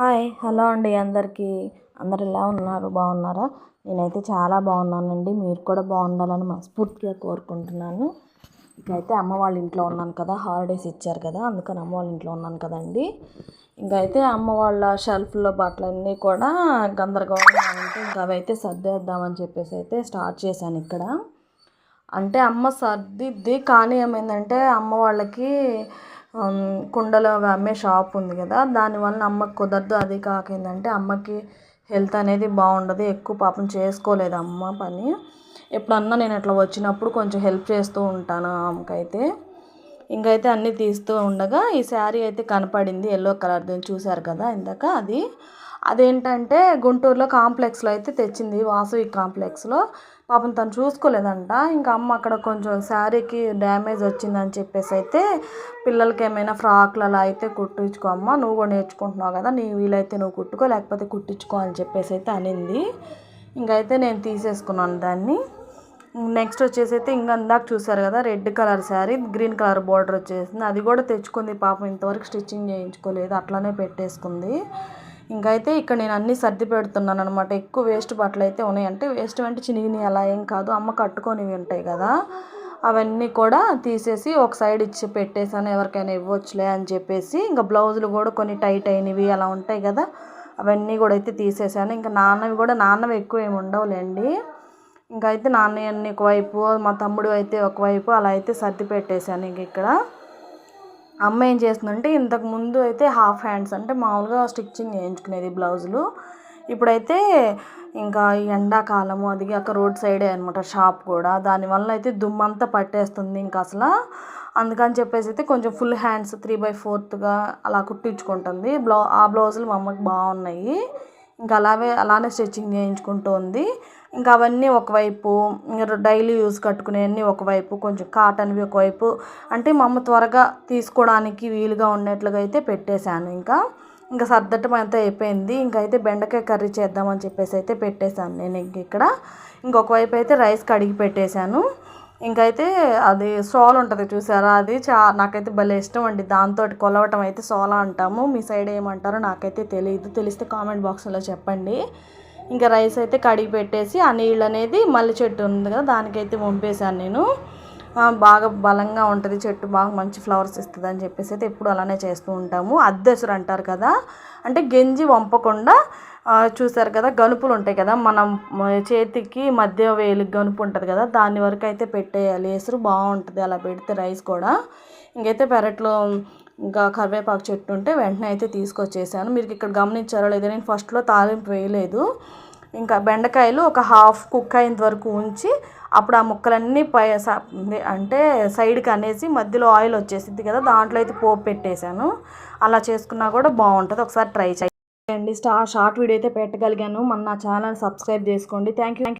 Hi hello అండి అందరికీ. అందరు ఎలా ఉన్నారు? బాగున్నారా? నేనైతే చాలా బాగున్నానండి. మీరు కూడా బాగుండాలని మనస్ఫూర్తిగా కోరుకుంటున్నాను. ఇకైతే అమ్మ వాళ్ళ ఇంట్లో ఉన్నాను కదా హాలిడేస్ ఇచ్చారు కదా అందుకని అమ్మ వాళ్ళ ఇంట్లో ఉన్నాను కదండి. ఇంకైతే అమ్మ వాళ్ళ షెల్ఫ్లో బట్టలన్నీ కూడా గందరగోళంగా ఉంటే ఇంకా అవైతే సర్దేద్దామని చెప్పేసి అయితే స్టార్ట్ చేశాను ఇక్కడ. అంటే అమ్మ సర్దిద్ది కానీ ఏమైందంటే అమ్మ వాళ్ళకి కుండలు అమ్మే షాప్ ఉంది కదా దానివల్ల అమ్మకి కుదరదు. అది కాక ఏంటంటే అమ్మకి హెల్త్ అనేది బాగుండదు. ఎక్కువ పాపం చేసుకోలేదు అమ్మ పని. ఎప్పుడన్నా నేను అట్లా వచ్చినప్పుడు కొంచెం హెల్ప్ చేస్తూ ఉంటాను ఆమెకైతే. ఇంకైతే అన్నీ తీస్తూ ఉండగా ఈ శారీ అయితే కనపడింది ఎల్లో కలర్ దీన్ని చూశారు కదా ఇందాక అది. అదేంటంటే గుంటూరులో కాంప్లెక్స్లో అయితే తెచ్చింది వాసవి కాంప్లెక్స్లో. పాపం తను చూసుకోలేదంట. ఇంకా అమ్మ అక్కడ కొంచెం శారీకి డ్యామేజ్ వచ్చిందని చెప్పేసి అయితే పిల్లలకి ఏమైనా ఫ్రాక్లు అలా అయితే కుట్టించుకో అమ్మ నువ్వు కూడా నేర్చుకుంటున్నావు కదా నీ వీలైతే నువ్వు కుట్టుకో లేకపోతే కుట్టించుకో అని చెప్పేసి అయితే అనింది. ఇంకైతే నేను తీసేసుకున్నాను దాన్ని. నెక్స్ట్ వచ్చేసి అయితే ఇంకా ఇందాక చూసారు కదా red colour sari green colour border వచ్చేసింది. అది కూడా తెచ్చుకుంది పాపం ఇంతవరకు స్టిచ్చింగ్ చేయించుకోలేదు అట్లానే పెట్టేసుకుంది. ఇంకైతే ఇక్కడ నేను అన్నీ సర్ది పెడుతున్నాను అనమాట ఎక్కువ వేస్ట్ బట్టలు అయితే ఉన్నాయంటే వేస్ట్ అంటే చినిగిని అలా ఏం కాదు అమ్మ కట్టుకొనివి ఉంటాయి కదా అవన్నీ కూడా తీసేసి ఒక సైడ్ ఇచ్చి పెట్టేసాను ఎవరికైనా ఇవ్వచ్చులే అని చెప్పేసి ఇంకా బ్లౌజులు కూడా కొన్ని టైట్ అయినవి అలా ఉంటాయి కదా అవన్నీ కూడా అయితే తీసేసాను ఇంకా నాన్నవి కూడా నాన్నవి ఎక్కువ ఏమి ఉండవులేండి. ఇంకా అయితే నాన్న అన్ని ఒకవైపు మా తమ్ముడు అయితే ఒకవైపు అలా అయితే సర్ది పెట్టేశాను ఇంక ఇక్కడ. అమ్మ ఏం చేస్తుందంటే ఇంతకు ముందు అయితే హాఫ్ హ్యాండ్స్ అంటే మామూలుగా స్టిచ్చింగ్ చేయించుకునేది బ్లౌజులు. ఇప్పుడైతే ఇంకా ఎండాకాలము అది కాక రోడ్ సైడే అనమాట షాప్ కూడా. దానివల్ల అయితే దుమ్మంతా పట్టేస్తుంది ఇంకా అసలు. అందుకని చెప్పేసి అయితే కొంచెం ఫుల్ హ్యాండ్స్ త్రీ బై ఫోర్త్గా అలా కుట్టించుకుంటుంది. బ్లౌ ఆ బ్లౌజులు మా అమ్మకి బాగున్నాయి. ఇంకా అలాగే అలానే స్టిచ్చింగ్ చేయించుకుంటూ ఉంది. ఇంకా అవన్నీ ఒకవైపు డైలీ యూస్ కట్టుకునేవన్నీ ఒకవైపు కొంచెం కాటన్వి ఒకవైపు. అంటే మా అమ్మ త్వరగా తీసుకోవడానికి వీలుగా ఉన్నట్లుగా అయితే పెట్టేశాను ఇంకా. ఇంకా సర్దటం అంతా అయిపోయింది. ఇంకైతే బెండకాయ కర్రీ చేద్దామని చెప్పేసి అయితే పెట్టేశాను నేను ఇంక ఇక్కడ. ఇంకొక వైపు అయితే రైస్ కడిగి పెట్టేశాను. ఇంకైతే అది సోల్ ఉంటుంది చూసారా? అది చా నాకైతే భలే ఇష్టం అండి. దాంతో కొలవటం అయితే సోలా అంటాము. మీ సైడ్ ఏమంటారో నాకైతే తెలియదు తెలిస్తే కామెంట్ బాక్స్లో చెప్పండి. ఇంకా రైస్ అయితే కడిగి పెట్టేసి ఆ నీళ్ళు అనేది మల్లె చెట్టు ఉంది కదా దానికైతే వంపేశాను నేను. బాగా బలంగా ఉంటుంది చెట్టు బాగా మంచి ఫ్లవర్స్ ఇస్తుంది అని చెప్పేసి అయితే ఎప్పుడు అలానే చేస్తూ ఉంటాము. అద్దెసురు అంటారు కదా అంటే గెంజి వంపకుండా చూసారు కదా గనుపులు ఉంటాయి కదా మనం చేతికి మధ్య వేలు గనుపు ఉంటుంది కదా దాని వరకు అయితే పెట్టేయాలి. ఎసురు బాగుంటుంది అలా పెడితే రైస్ కూడా. ఇంకైతే పెరట్లో ఇంకా కరివేపాకు చెట్టు ఉంటే వెంటనే అయితే తీసుకొచ్చేసాను. మీరు ఇక్కడ గమనించారో లేదో నేను ఫస్ట్లో తాలింపు వేయలేదు. ఇంకా బెండకాయలు ఒక హాఫ్ కుక్ అయినంత వరకు ఉంచి అప్పుడు ఆ ముక్కలన్నీ పై అంటే సైడ్కి అనేసి మధ్యలో ఆయిల్ వచ్చేసింది కదా దాంట్లో అయితే పోపు పెట్టేశాను. అలా చేసుకున్నా కూడా బాగుంటుంది. ఒకసారి ట్రై చేయండి. స్టార్ షార్ట్ వీడియో అయితే పెట్టగలిగాను. మన నా ఛానల్ సబ్స్క్రైబ్ చేసుకోండి. Thank you